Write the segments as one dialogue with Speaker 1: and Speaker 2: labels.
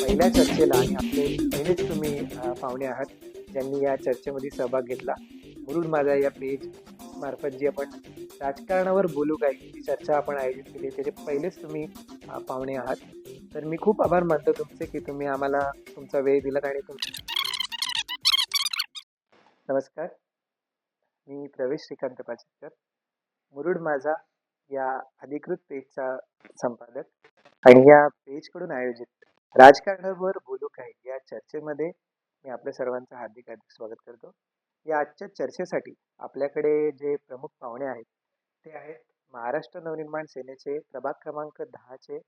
Speaker 1: पहिल्या चर्चेला आणि आपले पहिलेच तुम्ही पाहुणे आहात ज्यांनी या चर्चेमध्ये सहभाग घेतला. मुरुड माझा या पेज मार्फत जी आपण राजकारणावर बोलू काय ही चर्चा आपण आयोजित केली. त्याचे पहिलेच तुम्ही पाहुणे आहात. तर मी खूप आभार मानतो तुमचे की तुम्ही आम्हाला तुमचा वेळ दिलात आणि तुम नमस्कार. मी प्रवेश श्रीकांत पाचेकर. मुरुड माझा या अधिकृत पेजचा संपादक आणि या पेजकडून आयोजित राजकारणावर बोलू काय या चर्चेमध्ये मी आपल्या सर्वांचं हार्दिक हार्दिक स्वागत करतो. या आजच्या चर्चेसाठी आपल्याकडे जे प्रमुख पाहुणे आहेत ते आहेत महाराष्ट्र नवनिर्माण सेनेचे प्रभाग क्रमांक दहाचे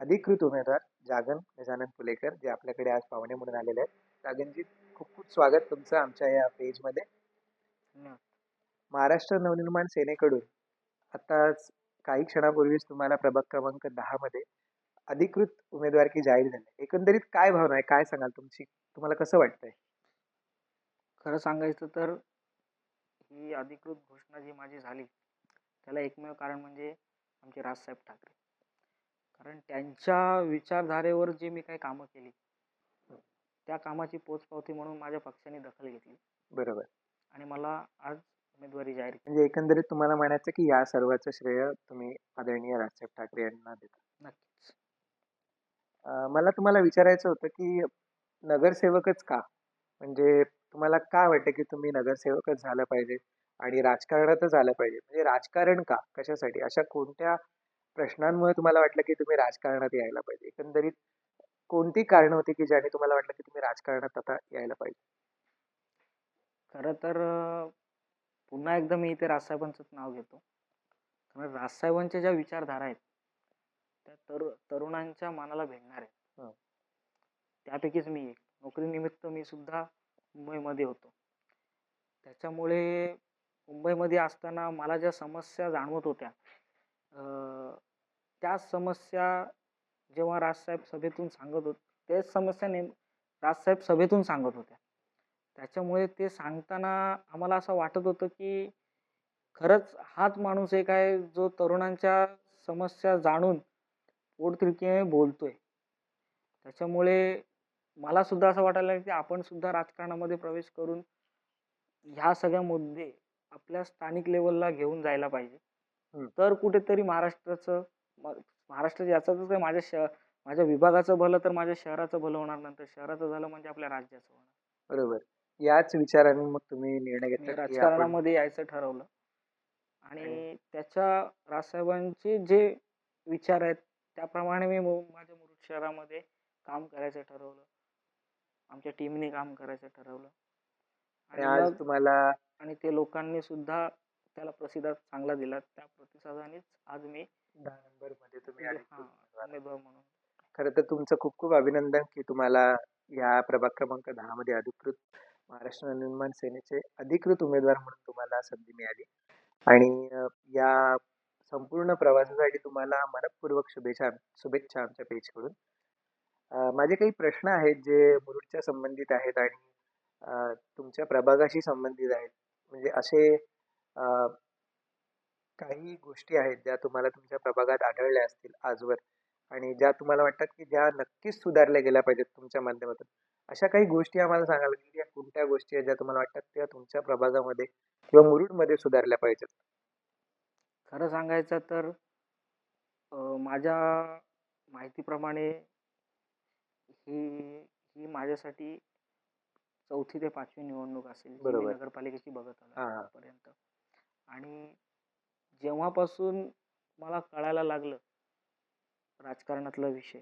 Speaker 1: अधिकृत उमेदवार जागन गजानन पुलेकर जे आपल्याकडे आज पाहुणे म्हणून आलेले आहेत. जागनजी खूप खूप स्वागत तुमचं आमच्या या पेजमध्ये. महाराष्ट्र नवनिर्माण सेनेकडून आताच काही क्षणापूर्वीच तुम्हाला प्रभाग क्रमांक दहा मध्ये अधिकृत उमेदवारी जाहीर झाली. एकंदरीत काय भावना आहे? काय सांगाल तुमची? तुम्हाला कसं वाटतंय?
Speaker 2: खरं सांगायचं तर ही अधिकृत घोषणा जी माझी झाली त्याला एकमेव कारण म्हणजे आमचे राजसाहेब ठाकरे. कारण त्यांच्या विचारधारेवर जी मी काही कामं केली त्या कामाची पोचपावती म्हणून माझ्या पक्षाने दखल घेतली.
Speaker 1: बरोबर.
Speaker 2: आणि मला आज उमेदवारी जाहीर केली.
Speaker 1: म्हणजे एकंदरीत तुम्हाला म्हणायचं की या सर्वाचं श्रेय तुम्ही आदरणीय राजसाहेब ठाकरे यांना देता.
Speaker 2: नक्कीच.
Speaker 1: अं, मला तुम्हाला विचारायचं होतं की नगरसेवकच का? म्हणजे तुम्हाला काय वाटतं की तुम्ही नगरसेवकच झालं पाहिजे आणि राजकारणातच आलं पाहिजे? म्हणजे राजकारण का? कशासाठी? अशा कोणत्या प्रश्नांमुळे तुम्हाला वाटलं की तुम्ही राजकारणात यायला पाहिजे? एकंदरीत कोणती कारणं होती की ज्याने तुम्हाला वाटलं की तुम्ही राजकारणात आता यायला पाहिजे?
Speaker 2: खरं तर अं, पुन्हा एकदा मी इथे राजसाहेबांचंच नाव घेतो. कारण राजसाहेबांच्या ज्या विचारधारा आहेत त्या तरु तरुणांच्या मनाला भिडणार आहेत. त्यापैकीच मी एक. नोकरीनिमित्त मी सुद्धा मुंबईमध्ये होतो. त्याच्यामुळे मुंबईमध्ये असताना मला ज्या समस्या जाणवत होत्या त्या समस्या जेव्हा राजसाहेब सभेतून सांगत होते तेच समस्या नेम राजसाहेब सभेतून सांगत होत्या. त्याच्यामुळे ते सांगताना आम्हाला असं वाटत होतं की खरंच हाच माणूस एक आहे जो तरुणांच्या समस्या जाणून पोटतिडकीने बोलतोय. त्याच्यामुळे मला सुद्धा असं वाटायला की आपण सुद्धा राजकारणामध्ये प्रवेश करून ह्या सगळ्या मुद्दे आपल्या स्थानिक लेवलला घेऊन जायला पाहिजे. तर कुठेतरी महाराष्ट्राचं म- महाराष्ट्र याचाच काय माझ्या श माझ्या विभागाचं भलं तर माझ्या शहराचं भलं होणार नंतर शहराचं झालं म्हणजे आपल्या राज्याचं होणार.
Speaker 1: बरोबर. याच विचाराने मग तुम्ही निर्णय घेतला की आपण
Speaker 2: राजकारणामध्ये यायचं ठरवलं. आणि त्याच्या राजसाहेबांचे जे विचार आहेत त्याप्रमाणे मी मु- माझ्या मुरुड शहरामध्ये काम करायचं ठरवलं. आमच्या टीमने काम करायचं ठरवलं.
Speaker 1: आणि
Speaker 2: आणि
Speaker 1: आज
Speaker 2: मग
Speaker 1: तुम्हाला
Speaker 2: आणि ते लोकांनी सुद्धा त्याला प्रतिसाद चांगला दिला. त्या प्रतिसादानेच आज मी
Speaker 1: दहा नंबरमध्ये तुम्ही
Speaker 2: हा.
Speaker 1: उमेदवार
Speaker 2: म्हणून.
Speaker 1: खरं तर तुमचं खूप खूप अभिनंदन की तुम्हाला या प्रभाग क्रमांक दहा मध्ये अधिकृत महाराष्ट्र नवनिर्माण सेनेचे अधिकृत उमेदवार म्हणून तुम्हाला संधी मिळाली. आणि या संपूर्ण प्रवासासाठी तुम्हाला मनपूर्वक शुभेच्छा शुभेच्छा आमच्या पेजकडून. माझे काही प्रश्न आहेत जे मुरुडच्या संबंधित आहेत आणि तुमच्या प्रभागाशी संबंधित आहेत. म्हणजे असे काही गोष्टी आहेत ज्या तुम्हाला तुमच्या प्रभागात आढळल्या असतील आजवर आणि ज्या तुम्हाला वाटतात की ज्या नक्कीच सुधारल्या गेल्या पाहिजेत तुमच्या माध्यमातून. अशा काही गोष्टी आम्हाला सांगायला की या कोणत्या गोष्टी आहेत ज्या तुम्हाला वाटतात त्या तुमच्या प्रभागामध्ये किंवा मुरुडमध्ये सुधारल्या पाहिजेत
Speaker 2: खरं सांगायचं तर माझ्या माहितीप्रमाणे ही ही माझ्यासाठी चौथी ते पाचवी निवडणूक असेल
Speaker 1: बरोबर.
Speaker 2: नगरपालिकेची बघत आलो. आतापर्यंत आणि जेव्हापासून मला कळायला लागलं राजकारणातला विषय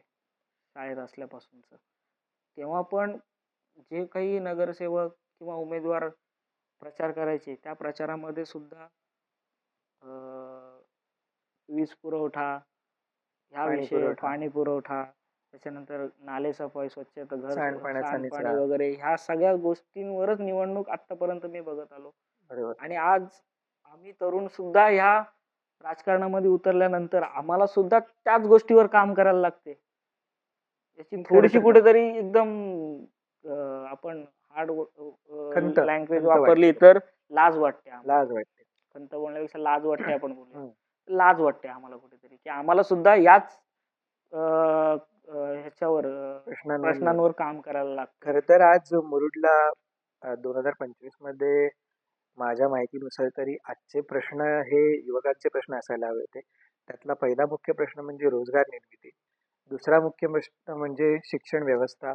Speaker 2: शाळेत असल्यापासूनच तेव्हा पण जे काही नगरसेवक किंवा उमेदवार प्रचार करायचे त्या प्रचारामध्ये सुद्धा वीज पुरवठा ह्या
Speaker 1: पाणी
Speaker 2: विषय
Speaker 1: पुरवठा.
Speaker 2: पाणी पुरवठा त्याच्यानंतर नाले सफाई स्वच्छता घर
Speaker 1: सांडपाण्याचा
Speaker 2: सांडपाणी
Speaker 1: निचरा.
Speaker 2: वगैरे ह्या सगळ्या गोष्टींवरच निवडणूक आतापर्यंत मी बघत आलो
Speaker 1: बरोबर
Speaker 2: आणि आज आम्ही तरुण सुद्धा ह्या राजकारणामध्ये उतरल्यानंतर आम्हाला सुद्धा त्याच गोष्टीवर काम करायला लागते याची थोडीशी
Speaker 1: तर-
Speaker 2: कुठेतरी एकदम अं, आपण हार्ड
Speaker 1: खंत-
Speaker 2: लँग्वेज
Speaker 1: खंत
Speaker 2: वापरली
Speaker 1: वाटते.
Speaker 2: तर लाज वाटते आम्हाला.
Speaker 1: लाज वाटते.
Speaker 2: खंत बोलण्यापेक्षा लाज वाटते आपण
Speaker 1: हम्म.
Speaker 2: लाज वाटते आम्हाला कुठेतरी. की आम्हाला सुद्धा याच अं, अं, ह्याच्यावर अं,
Speaker 1: प्रश्नांवर.
Speaker 2: काम करायला लागतं.
Speaker 1: खर तर आज मुरुडला दोन हजार पंचवीसमध्ये माझ्या माहितीनुसार तरी आजचे प्रश्न हे युवकांचे प्रश्न असायला हवे होते. त्यातला पहिला मुख्य प्रश्न म्हणजे रोजगार निर्मिती. दुसरा मुख्य प्रश्न म्हणजे शिक्षण व्यवस्था.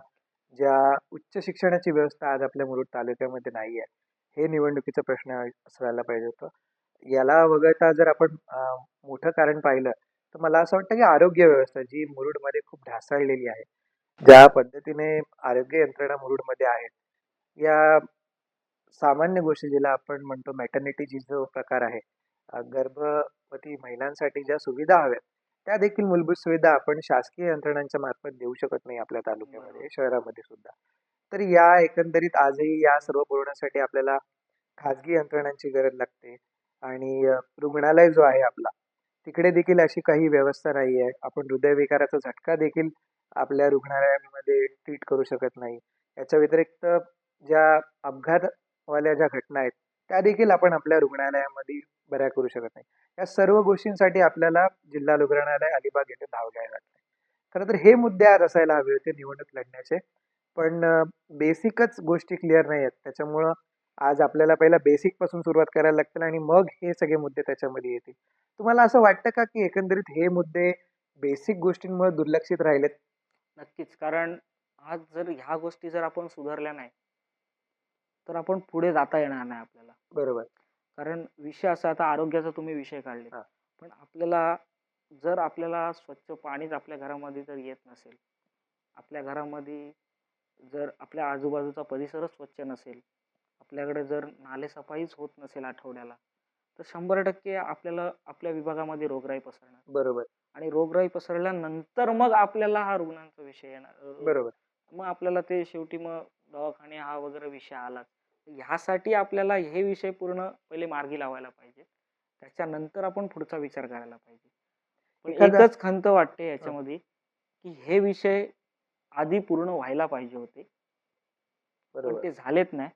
Speaker 1: ज्या उच्च शिक्षणाची व्यवस्था आज आपल्या मुरुड तालुक्यामध्ये नाही आहे हे निवडणुकीचा प्रश्न असायला पाहिजे होतं. याला वगळता जर आपण मोठं कारण पाहिलं तर मला असं वाटतं की आरोग्य व्यवस्था जी मुरुडमध्ये खूप ढासळलेली आहे ज्या पद्धतीने आरोग्य यंत्रणा मुरुडमध्ये आहेत या सामान्य गोष्टी ज्याला आपण म्हणतो मॅटर्निटी जी जो प्रकार आहे गर्भवती महिलांसाठी ज्या सुविधा हव्यात त्या देखील मूलभूत सुविधा आपण शासकीय यंत्रणांच्या मार्फत देऊ शकत नाही आपल्या तालुक्यामध्ये. शहरामध्ये सुद्धा. तर या एकंदरीत आजही या सर्व पुरवण्यासाठी आपल्याला खाजगी यंत्रणांची गरज लागते आणि रुग्णालय जो आहे आपला तिकडे देखील अशी काही व्यवस्था नाही आहे. आपण हृदयविकाराचा झटका देखील आपल्या रुग्णालयांमध्ये ट्रीट करू शकत नाही. याच्या व्यतिरिक्त ज्या अपघातवाल्या ज्या घटना आहेत त्या देखील आपण आपल्या रुग्णालयामध्ये बऱ्या करू शकत नाही. या सर्व गोष्टींसाठी आपल्याला जिल्हा रुग्णालय अलिबाग येथे धाव घ्यावी लागते. खरं तर हे मुद्दे आज असायला हवे होते निवडणूक लढण्याचे. पण बेसिकच गोष्टी क्लिअर नाही आहेत. त्याच्यामुळं आज आपल्याला पहिला बेसिकपासून सुरुवात करायला लागतील आणि मग हे सगळे मुद्दे त्याच्यामध्ये येतील. तुम्हाला असं वाटतं का की एकंदरीत हे मुद्दे बेसिक गोष्टींमुळे दुर्लक्षित राहिलेत?
Speaker 2: नक्कीच. कारण आज जर ह्या गोष्टी जर आपण सुधारल्या नाही तर आपण पुढे जाता येणार नाही आपल्याला.
Speaker 1: बरोबर.
Speaker 2: कारण विषय असा आता आरोग्याचा तुम्ही विषय काढले
Speaker 1: हा.
Speaker 2: पण आपल्याला जर आपल्याला स्वच्छ पाणीच आपल्या घरामध्ये जर येत नसेल आपल्या घरामध्ये जर आपल्या आजूबाजूचा परिसरच स्वच्छ नसेल आपल्याकडे जर नालेसफाईच होत नसेल आठवड्याला तर शंभर टक्के आपल्याला आपल्या विभागामध्ये रोगराई पसरणार.
Speaker 1: बरोबर.
Speaker 2: आणि रोगराई पसरल्यानंतर मग आपल्याला हा रुग्णांचा विषय येणार.
Speaker 1: बरोबर.
Speaker 2: मग आपल्याला ते शेवटी मग दवाखाने हा वगैरे विषय आलाच. ह्यासाठी आपल्याला हे विषय पूर्ण पहिले मार्गी लावायला पाहिजे. त्याच्यानंतर आपण पुढचा विचार करायला पाहिजे. पण एकच खंत वाटते याच्यामध्ये की हे विषय आधी पूर्ण व्हायला पाहिजे होते. पण ते झालेत नाही.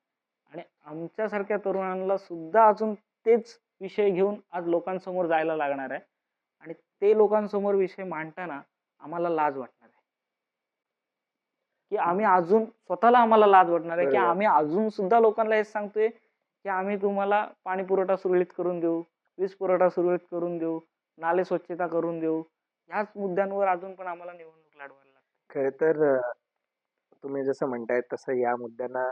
Speaker 2: आणि आमच्यासारख्या तरुणांना सुद्धा अजून तेच विषय घेऊन आज लोकांसमोर जायला लागणार आहे. आणि ते लोकांसमोर विषय मांडताना आम्हाला लाज वाटणार की आम्ही अजून स्वतःला आम्हाला लाज वाटणार आहे की. आम्ही अजून सुद्धा लोकांना हेच सांगतोय की आम्ही तुम्हाला पाणी पुरवठा सुरळीत करून देऊ वीज पुरवठा सुरळीत करून देऊ नाले स्वच्छता करून देऊ ह्याच मुद्द्यांवर अजून पण आम्हाला निवडणूक लढवायला लागते.
Speaker 1: खरं तर तुम्ही जसं म्हणताय तसं या मुद्द्यांना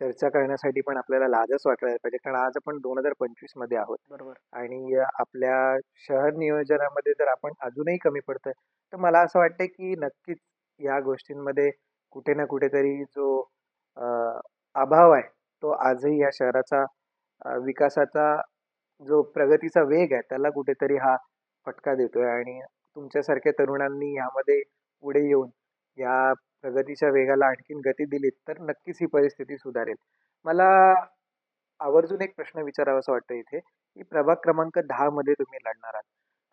Speaker 1: चर्चा करण्यासाठी पण आपल्याला लाजच वाटायला पाहिजे कारण आज आपण दोन हजार पंचवीसमध्ये आहोत.
Speaker 2: बरोबर.
Speaker 1: आणि आपल्या शहर नियोजनामध्ये जर आपण अजूनही कमी पडतोय तर मला असं वाटतंय की नक्कीच या गोष्टींमध्ये कुठे ना कुठेतरी जो अ, अभाव आहे तो आजही या शहराचा अ, विकासाचा जो प्रगतीचा वेग आहे त्याला कुठेतरी हा फटका देतोय. आणि तुमच्यासारख्या तरुणांनी यामध्ये पुढे येऊन या प्रगतीच्या वेगाला आणखीन गती दिली तर नक्कीच ही परिस्थिती सुधारेल. मला आवर्जून एक प्रश्न विचारावासा वाटतं इथे की प्रभाग क्रमांक दहा मध्ये तुम्ही लढणार आहात.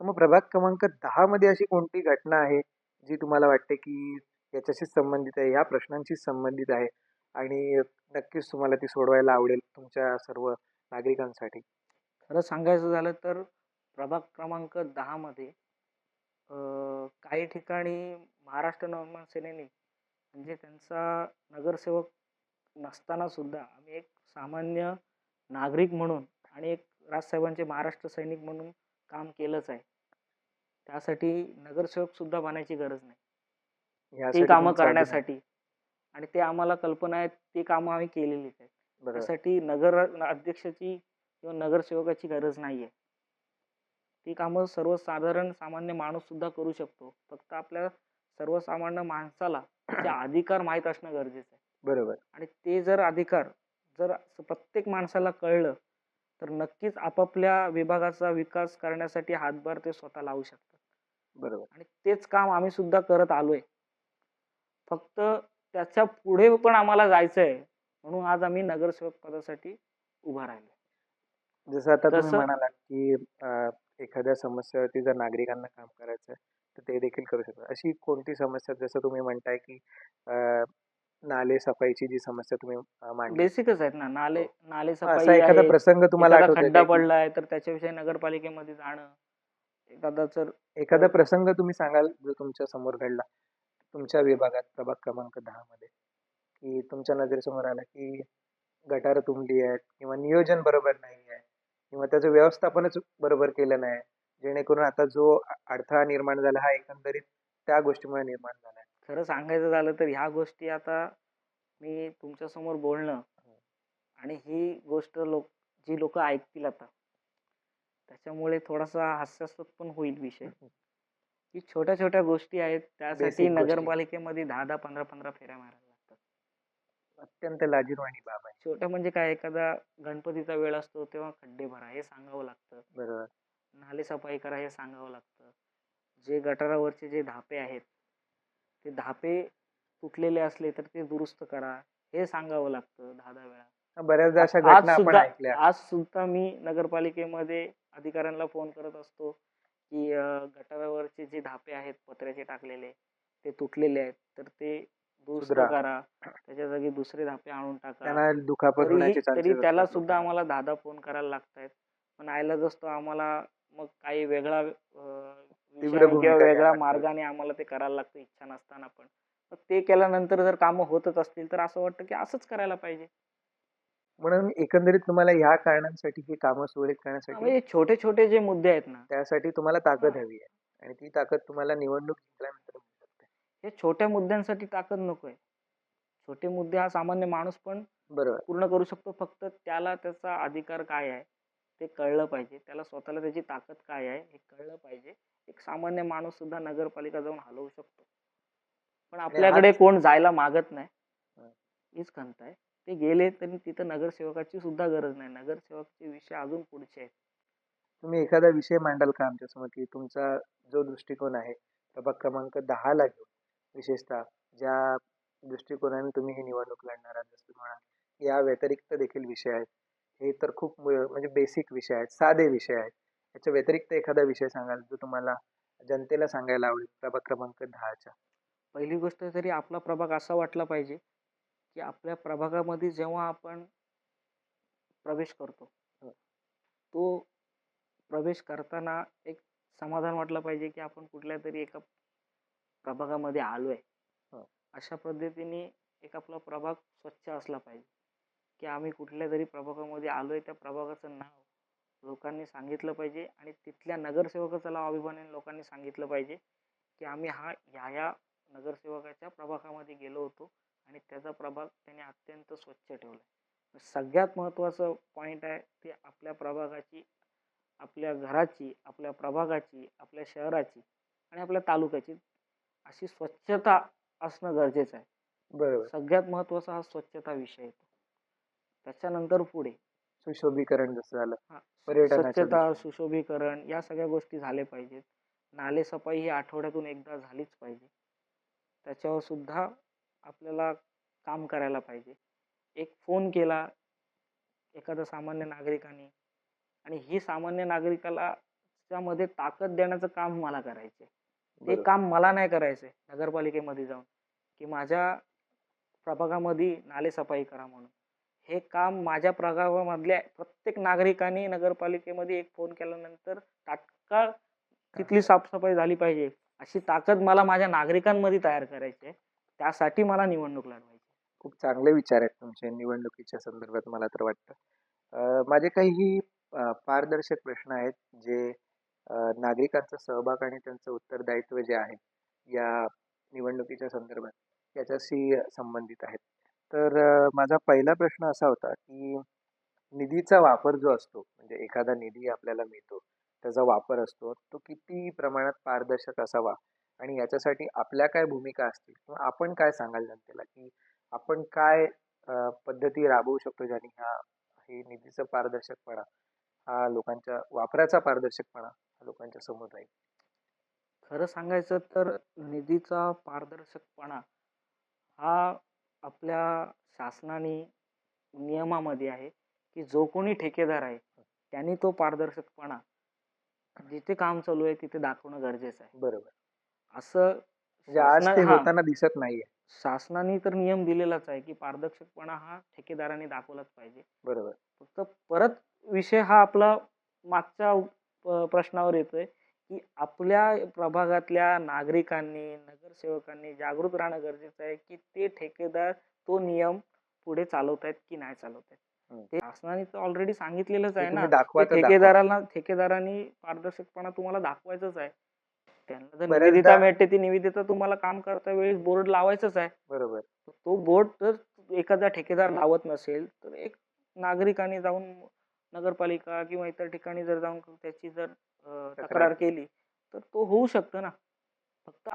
Speaker 1: तर मग प्रभाग क्रमांक दहा मध्ये अशी कोणती घटना आहे जी तुम्हाला वाटते की याच्याशी संबंधित आहे या प्रश्नांशी संबंधित आहे. आणि नक्कीच तुम्हाला ती सोडवायला आवडेल तुमच्या सर्व नागरिकांसाठी.
Speaker 2: खरं सांगायचं झालं तर प्रभाग क्रमांक दहामध्ये काही ठिकाणी महाराष्ट्र नवनिर्माण सेनेने म्हणजे त्यांचा नगरसेवक नसताना सुद्धा आम्ही एक सामान्य नागरिक म्हणून आणि एक राजसाहेबांचे महाराष्ट्र सैनिक म्हणून काम केलंच आहे. त्यासाठी नगरसेवक सुद्धा बनायची गरज नाही. ती
Speaker 1: यासाठी
Speaker 2: कामं
Speaker 1: तुमचा.
Speaker 2: करण्यासाठी. आणि ते आम्हाला कल्पना आहेत ती कामं आम्ही केलेलीच आहेत.
Speaker 1: बरोबर.
Speaker 2: त्यासाठी नगर अध्यक्षाची किंवा नगरसेवकाची गरज नाहीये. ती कामं सर्वसाधारण सामान्य माणूस सुद्धा करू शकतो. फक्त आपल्या सर्वसामान्य माणसाला त्याचे अधिकार माहीत असणं गरजेचं आहे.
Speaker 1: बरोबर.
Speaker 2: आणि ते जर अधिकार जर प्रत्येक माणसाला कळलं तर नक्कीच आपापल्या विभागाचा विकास करण्यासाठी हातभार ते स्वतः लावू शकतात.
Speaker 1: बरोबर.
Speaker 2: आणि तेच काम आम्ही सुद्धा करत आलोय. फक्त त्याच्या पुढे पण आम्हाला जायचंय म्हणून आज आम्ही नगरसेवक पदासाठी उभा राहिलो.
Speaker 1: जसं आता तुम्ही म्हणालात की एखाद्या समस्येवरती जर नागरिकांना काम करायचं आहे तर ते देखील करू शकतात. अशी कोणती समस्या जसं तुम्ही म्हणताय की नाले सफाईची जी समस्या तुम्ही मांडली.
Speaker 2: बेसिकच आहेत ना. नाले नाले
Speaker 1: असा
Speaker 2: सफाई
Speaker 1: एखादा
Speaker 2: आहे.
Speaker 1: प्रसंग तुम्हाला
Speaker 2: खड्डा पडलाय तर त्याच्याविषयी नगरपालिकेमध्ये जाणं एखादा जर
Speaker 1: एखादा प्रसंग तुम्ही सांगाल जो तुमच्यासमोर घडला तुमच्या विभागात प्रभाग क्रमांक दहा मध्ये की तुमच्या नजरेसमोर आला की गटारं तुंबली आहेत किंवा नियोजन बरोबर नाही आहे किंवा त्याचं व्यवस्थापनच बरोबर केलं नाही जेणेकरून आता जो अडथळा निर्माण झाला हा एकंदरीत त्या गोष्टीमुळे निर्माण झाला. आहे
Speaker 2: खरं सांगायचं झालं तर ह्या गोष्टी आता मी तुमच्यासमोर बोलणं आणि ही गोष्ट लोक जी लोक ऐकतील आता त्याच्यामुळे थोडासा हास्यास्पद पण होईल विषय. की छोट्या छोट्या गोष्टी आहेत त्यासाठी
Speaker 1: Basic गोष्टी.
Speaker 2: नगरपालिकेमध्ये दहा दहा पंधरा पंधरा फेऱ्या मारायला लागतात.
Speaker 1: अत्यंत लाजीरवाणी बाब आहे.
Speaker 2: छोट्या म्हणजे काय एखादा गणपतीचा वेळ असतो तेव्हा खड्डे भरा हे सांगावं लागतं.
Speaker 1: बरोबर.
Speaker 2: नाले सफाई करा हे सांगावं लागतं. जे गटारावरचे जे धापे आहेत ते धापे तुटलेले असले तर ते दुरुस्त करा हे सांगावं लागतं दहा दहा वेळा.
Speaker 1: हा, बऱ्याचदा अशा
Speaker 2: आज
Speaker 1: घटना आपण
Speaker 2: सुद्धा
Speaker 1: ऐकल्या.
Speaker 2: आज सुद्धा मी नगरपालिकेमध्ये अधिकाऱ्यांना फोन करत असतो. की अं, गटारावरचे जे धापे आहेत पत्र्याचे टाकलेले ते तुटलेले आहेत तर ते दुरुस्त
Speaker 1: सुधरा.
Speaker 2: करा त्याच्या जागी दुसरे धापे आणून टाका.
Speaker 1: त्यांना दुखापत
Speaker 2: तरीही
Speaker 1: होण्याचे
Speaker 2: तरी
Speaker 1: चान्सेस
Speaker 2: त्याला सुद्धा आम्हाला दहा फोन करायला लागतायत. पण आयला असतो आम्हाला मग काही वेगळा अं,
Speaker 1: तीव्र
Speaker 2: विषयाने
Speaker 1: भूमिका
Speaker 2: किंवा
Speaker 1: घ्यावी
Speaker 2: वेगळ्या
Speaker 1: लागते.
Speaker 2: मार्गाने आम्हाला ते करायला लागतं इच्छा नसताना पण. मग ते केल्यानंतर जर कामं होतच असतील तर असं वाटतं की असंच करायला पाहिजे.
Speaker 1: म्हणून एकंदरीत तुम्हाला ह्या कारणांसाठी ही कामं सुरळीत करण्यासाठी
Speaker 2: म्हणजे छोटे छोटे जे मुद्दे आहेत ना.
Speaker 1: त्यासाठी तुम्हाला ताकद हवी आहे. आणि ती ताकद तुम्हाला निवडणूक जिंकल्यानंतर मिळू शकते.
Speaker 2: हे छोट्या मुद्द्यांसाठी ताकद नकोय. छोटे मुद्दे हा सामान्य माणूस पण
Speaker 1: बरोबर.
Speaker 2: पूर्ण करू शकतो. फक्त त्याला त्याचा अधिकार काय आहे ते कळलं पाहिजे. त्याला स्वतःला त्याची ताकद काय आहे हे कळलं पाहिजे. एक सामान्य माणूस सुद्धा नगरपालिका जाऊन हलवू शकतो. पण आपल्याकडे कोण जायला मागत नाही.
Speaker 1: हं.
Speaker 2: हीच खंत आहे. ते गेले तरी तिथं नगरसेवकाची सुद्धा गरज नाही. नगरसेवकचे विषय अजून पुढचे आहेत.
Speaker 1: तुम्ही एखादा विषय मांडाल का आमच्यासमोर की तुमचा जो दृष्टिकोन आहे प्रभाग क्रमांक दहा ला घेऊन विशेषतः ज्या दृष्टिकोनाने तुम्ही ही निवडणूक लढणार आहात जसं म्हणाल या व्यतिरिक्त देखील विषय आहेत. हे तर खूप म्हणजे बेसिक विषय आहेत साधे विषय आहेत. याच्या व्यतिरिक्त एखादा विषय सांगाल जो तुम्हाला जनतेला सांगायला आवडेल? प्रभाग क्रमांक दहाच्या
Speaker 2: पहिली गोष्ट तरी आपला प्रभाग असा वाटला पाहिजे की आपल्या प्रभागामध्ये जेव्हा आपण प्रवेश करतो
Speaker 1: हं.
Speaker 2: तो प्रवेश करताना एक समाधान वाटलं पाहिजे की आपण कुठल्या तरी एका प्रभागामध्ये आलोय
Speaker 1: हं.
Speaker 2: अशा पद्धतीने एक आपला प्रभाग स्वच्छ असला पाहिजे की आम्ही कुठल्या तरी प्रभागामध्ये आलोय त्या प्रभागाचं नाव लोकांनी सांगितलं पाहिजे आणि तिथल्या नगरसेवकाचं नाव अभिमानाने लोकांनी सांगितलं पाहिजे की आम्ही हा ह्या ह्या नगरसेवकाच्या प्रभागामध्ये गेलो होतो आणि त्याचा प्रभाग त्याने अत्यंत स्वच्छ ठेवला सगळ्यात महत्त्वाचं पॉईंट आहे ते आपल्या प्रभागाची आपल्या घराची आपल्या प्रभागाची आपल्या शहराची आणि आपल्या तालुक्याची अशी स्वच्छता असणं गरजेचं आहे.
Speaker 1: बरोबर.
Speaker 2: सगळ्यात महत्त्वाचा हा स्वच्छता विषय येतो. त्याच्यानंतर पुढे.
Speaker 1: सुशोभीकरण जसं झालं.
Speaker 2: हा,
Speaker 1: पर्यटनाच्या
Speaker 2: स्वच्छता. सुशोभीकरण या सगळ्या गोष्टी झाल्या पाहिजेत. नाले सफाई ही आठवड्यातून एकदा झालीच पाहिजे. त्याच्यावर सुद्धा आपल्याला काम करायला पाहिजे. एक फोन केला एखाद्या सामान्य नागरिकाने आणि ही सामान्य नागरिकाला त्यामध्ये ताकद देण्याचं काम मला करायचे ते
Speaker 1: बरोबर.
Speaker 2: काम मला नाही करायचंय नगरपालिकेमध्ये जाऊन. की माझ्या प्रभागामध्ये नाले सफाई करा म्हणून. हे काम माझ्या प्रभागामधल्या प्रत्येक नागरिकाने नगरपालिकेमध्ये एक फोन केल्यानंतर तात्काळ तिथली साफसफाई झाली पाहिजे अशी ताकद मला माझ्या नागरिकांमध्ये तयार करायची आहे त्यासाठी मला निवडणूक लढवायची
Speaker 1: खूप चांगले विचार आहेत तुमचे निवडणुकीच्या संदर्भात मला तर वाटतं. माझे काही पारदर्शक प्रश्न आहेत जे नागरिकांचा सहभाग आणि त्यांचं उत्तरदायित्व जे आहे या निवडणुकीच्या संदर्भात याच्याशी संबंधित आहेत. तर माझा पहिला प्रश्न असा होता की निधीचा वापर जो असतो म्हणजे एखादा निधी आपल्याला मिळतो त्याचा वापर असतो तो किती प्रमाणात पारदर्शक असावा? आणि याच्यासाठी आपल्या काय भूमिका असतील? किंवा आपण काय सांगाल जनतेला? की आपण काय पद्धती राबवू शकतो ज्याने हा हे निधीचा पारदर्शकपणा हा लोकांच्या वापराचा पारदर्शकपणा हा लोकांच्या समोर राहील?
Speaker 2: खरं सांगायचं तर निधीचा पारदर्शकपणा हा आपल्या शासनाने नियमामध्ये आहे की जो कोणी ठेकेदार आहे त्यांनी तो पारदर्शकपणा जिथे काम चालू आहे तिथे दाखवणं गरजेचं आहे.
Speaker 1: बरोबर.
Speaker 2: असं
Speaker 1: म्हणजे आज ते
Speaker 2: शासना- हा,
Speaker 1: होताना दिसत नाहीये.
Speaker 2: शासनाने तर नियम दिलेलाच आहे की पारदर्शकपणा हा ठेकेदाराने दाखवलाच पाहिजे.
Speaker 1: बरोबर.
Speaker 2: फक्त परत विषय हा आपला मागच्या अ, प्रश्नावर येतोय की आपल्या प्रभागातल्या नागरिकांनी नगरसेवकांनी जागृत राहणं गरजेचं आहे की ते ठेकेदार तो नियम पुढे चालवतायत की नाही चालवतायत
Speaker 1: हम्म.
Speaker 2: ते शासनाने तर ऑलरेडी सांगितलेलंच
Speaker 1: ते
Speaker 2: आहे ना.
Speaker 1: तुम्ही दाखवा
Speaker 2: की
Speaker 1: तर दाखवा.
Speaker 2: ठेकेदाराला ठेकेदारांनी पारदर्शकपणा तुम्हाला दाखवायचंच आहे. त्यांना जर
Speaker 1: बऱ्याचदा-
Speaker 2: निविदिता मिळते ती निविदिता तुम्हाला काम करता वेळी बोर्ड लावायचंच आहे.
Speaker 1: बरोबर.
Speaker 2: तो बोर्ड जर एखादा ठेकेदार लावत नसेल तर एक नागरिकाने जाऊन नगरपालिका किंवा इतर ठिकाणी जर जाऊन त्याची जर अं,
Speaker 1: तक्रार.
Speaker 2: तक्रार केली तर तो होऊ शकतं ना. फक्त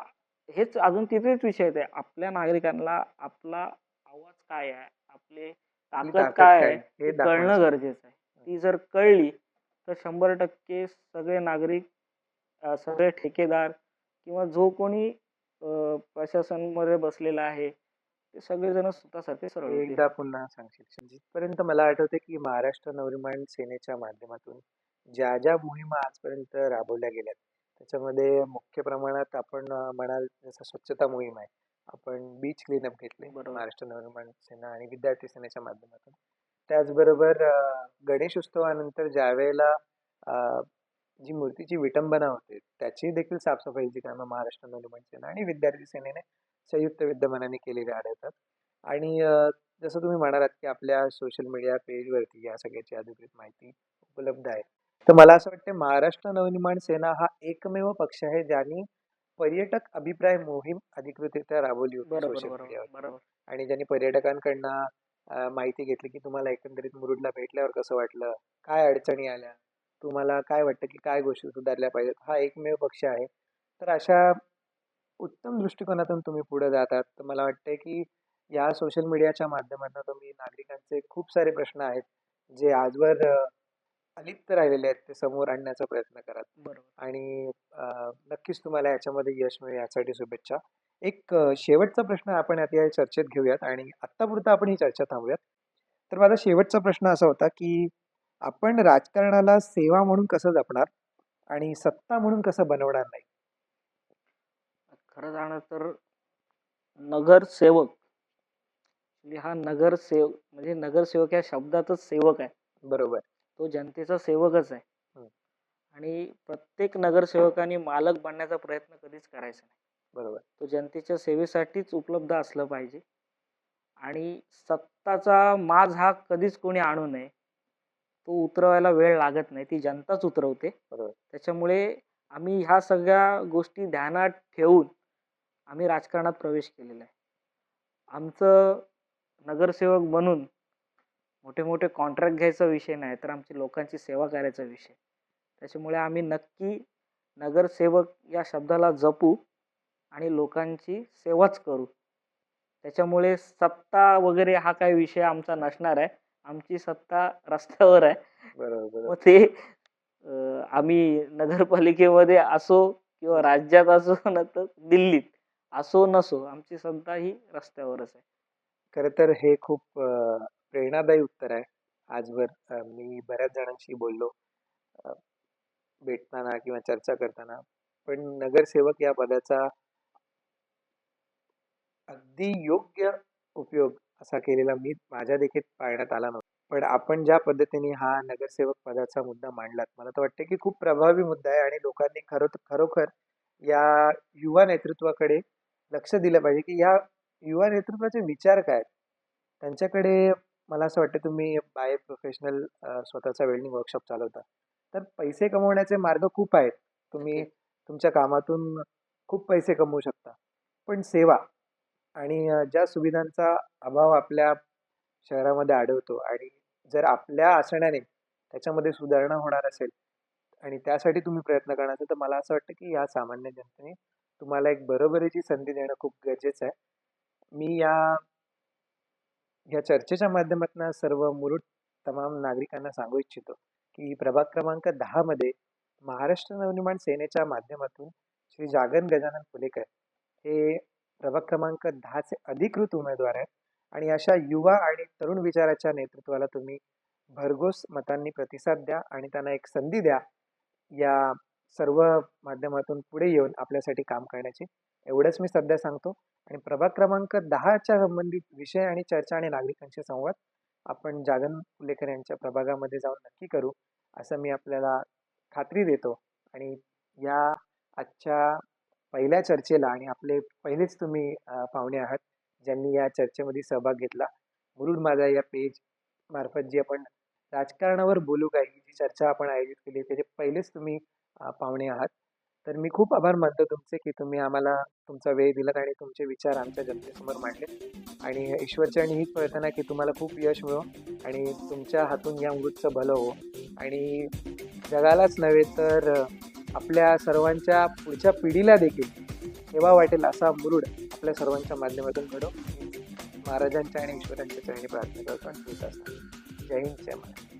Speaker 2: हेच अजून तिथेच विषय आहे. आपल्या नागरिकांना आपला आवाज काय आहे आपले
Speaker 1: आपली
Speaker 2: ताकद
Speaker 1: ताकद
Speaker 2: काय आहे
Speaker 1: हे.
Speaker 2: कळणं गरजेचं आहे. ती जर कळली तर शंभर टक्के सगळे नागरिक सगळे ठेकेदार किंवा जो कोणी प्रशासनमध्ये बसलेला आहे ते सगळेजण स्वतःसाठी सरळ.
Speaker 1: एकदा पुन्हा सांगशील जिथपर्यंत मला आठवते की महाराष्ट्र नवनिर्माण सेनेच्या माध्यमातून ज्या ज्या मोहिमा आजपर्यंत राबवल्या गेल्यात त्याच्यामध्ये मुख्य प्रमाणात आपण म्हणाल जसं स्वच्छता मोहीम आहे आपण बीच क्लीनअप घेतले. महाराष्ट्र नवनिर्माण सेना आणि विद्यार्थी सेनेच्या माध्यमातून त्याचबरोबर गणेश उत्सवानंतर ज्या वेळेला जी मूर्तीची विटंबना होते त्याची देखील साफसफाईची कामं महाराष्ट्र नवनिर्माण सेना आणि विद्यार्थी सेनेने संयुक्त विद्यमानाने केलेली आढळतात. आणि जसं तुम्ही म्हणालात की आपल्या सोशल मीडिया पेजवरती या सगळ्याची अधिकृत माहिती उपलब्ध आहे. तर मला असं वाटतं महाराष्ट्र नवनिर्माण सेना हा एकमेव पक्ष आहे ज्यांनी पर्यटक अभिप्राय मोहीम अधिकृतरित्या राबवली होती आणि ज्यांनी पर्यटकांकडनं माहिती घेतली की तुम्हाला एकंदरीत मुरुडला भेटल्यावर कसं वाटलं काय अडचणी आल्या तुम्हाला काय वाटतं की काय गोष्टी सुधारल्या पाहिजेत? हा एकमेव पक्ष आहे. तर अशा उत्तम दृष्टिकोनातून तुम्ही पुढे जातात. तर मला वाटतंय की या सोशल मीडियाच्या माध्यमातून तुम्ही नागरिकांचे खूप सारे प्रश्न आहेत जे आजवर अलिप्त राहिलेले आहेत ते समोर आणण्याचा प्रयत्न कराल
Speaker 2: बरोबर.
Speaker 1: आणि नक्कीच तुम्हाला याच्यामध्ये यश मिळेल यासाठी शुभेच्छा. एक शेवटचा प्रश्न आपण आता या चर्चेत घेऊयात आणि आत्तापुरता आपण ही चर्चा थांबूयात. तर माझा शेवटचा प्रश्न असा होता की आपण राजकारणाला सेवा म्हणून कसं जपणार आणि सत्ता म्हणून कसं बनवणार नाही?
Speaker 2: खरं जाणं तर नगरसेवक म्हणजे हा नगरसेव म्हणजे नगरसेवक या शब्दातच सेवक आहे.
Speaker 1: बरोबर.
Speaker 2: तो जनतेचा सेवकच आहे. आणि प्रत्येक नगरसेवकाने मालक बनण्याचा प्रयत्न कधीच करायचा नाही.
Speaker 1: बरोबर.
Speaker 2: तो जनतेच्या सेवेसाठीच उपलब्ध असलं पाहिजे. आणि सत्ताचा माज हा कधीच कोणी आणू नये. तो उतरवायला वेळ लागत नाही ती जनताच उतरवते.
Speaker 1: बरोबर.
Speaker 2: त्याच्यामुळे आम्ही ह्या सगळ्या गोष्टी ध्यानात ठेवून आम्ही राजकारणात प्रवेश केलेला आहे. आमचं नगरसेवक बनून मोठे मोठे कॉन्ट्रॅक्ट घ्यायचा विषय नाही तर आमची लोकांची सेवा करायचा विषय त्याच्यामुळे आम्ही नक्की नगरसेवक या शब्दाला जपू आणि लोकांची सेवाच करू. त्याच्यामुळे सत्ता वगैरे हा काही विषय आमचा नसणार आहे. आमची सत्ता रस्त्यावर आहे.
Speaker 1: बरोबर.
Speaker 2: मग ते अं, आम्ही नगरपालिकेमध्ये असो किंवा राज्यात असो न तर दिल्लीत असो नसो आमची सत्ता ही रस्त्यावरच आहे.
Speaker 1: खरं तर हे खूप अं, प्रेरणादायी उत्तर आहे. आजवर अं, मी बऱ्याच जणांशी बोललो अं, भेटताना किंवा चर्चा करताना. पण नगरसेवक या पदाचा अगदी योग्य उपयोग असा केलेला मी माझ्या देखील पाळण्यात आला नव्हता. पण आपण ज्या पद्धतीने हा नगरसेवक पदाचा मुद्दा मांडलात मला तर वाटतं की खूप प्रभावी मुद्दा आहे आणि लोकांनी खरो खरोखर या युवा नेतृत्वाकडे लक्ष दिलं पाहिजे की या युवा नेतृत्वाचे विचार काय त्यांच्याकडे मला असं वाटतं तुम्ही बाय प्रोफेशनल स्वतःचा वेल्डिंग वर्कशॉप चालवता. तर पैसे कमवण्याचे मार्ग खूप आहेत. तुम्ही तुमच्या कामातून खूप पैसे कमवू शकता. पण सेवा आणि ज्या सुविधांचा अभाव आपल्या शहरामध्ये आढळतो आणि जर आपल्या आसण्याने त्याच्यामध्ये सुधारणा होणार असेल आणि त्यासाठी तुम्ही प्रयत्न करणार असेल तर मला असं वाटतं की या सामान्य जनतेने तुम्हाला एक बरोबरीची संधी देणं खूप गरजेचं आहे. मी या या चर्चेच्या माध्यमातून सर्व मुरुड तमाम नागरिकांना सांगू इच्छितो की प्रभाग क्रमांक दहामध्ये महाराष्ट्र नवनिर्माण सेनेच्या माध्यमातून श्री जागन गजानन फुलेकर हे प्रभाग क्रमांक दहाचे अधिकृत उमेदवार आहेत. आणि अशा युवा आणि तरुण विचाराच्या नेतृत्वाला तुम्ही भरघोस मतांनी प्रतिसाद द्या आणि त्यांना एक संधी द्या. या सर्व माध्यमातून पुढे येऊन आपल्यासाठी काम करण्याची. एवढंच मी सध्या सांगतो. आणि प्रभाग क्रमांक दहाच्या संबंधित विषय आणि चर्चा आणि नागरिकांशी संवाद आपण जागन फुलेकर यांच्या प्रभागामध्ये जाऊन नक्की करू असं मी आपल्याला खात्री देतो. आणि या आजच्या पहिल्या चर्चेला आणि आपले पहिलेच तुम्ही पाहुणे आहात ज्यांनी या चर्चेमध्ये सहभाग घेतला. मुरुड माझा या पेज मार्फत जी आपण राजकारणावर बोलू काय ही जी चर्चा आपण आयोजित केली त्याचे पहिलेच तुम्ही पाहुणे आहात. तर मी खूप आभार मानतो तुमचे की तुम्ही आम्हाला तुमचा वेळ दिलात आणि तुमचे विचार आमच्या जनतेसमोर मांडले. आणि ईश्वरचरणी हीच प्रार्थना की तुम्हाला खूप यश मिळो आणि तुमच्या हातून या मृतचं भलं हो. आणि जगालाच नव्हे तर आपल्या सर्वांच्या पुढच्या पिढीला देखील हेवा वाटेल असा मुरुड आपल्या सर्वांच्या माध्यमातून घडो. महाराजांच्या आणि ईश्वरांच्या चरणी प्रार्थना करतो आणि जय हिंद जय महाराज.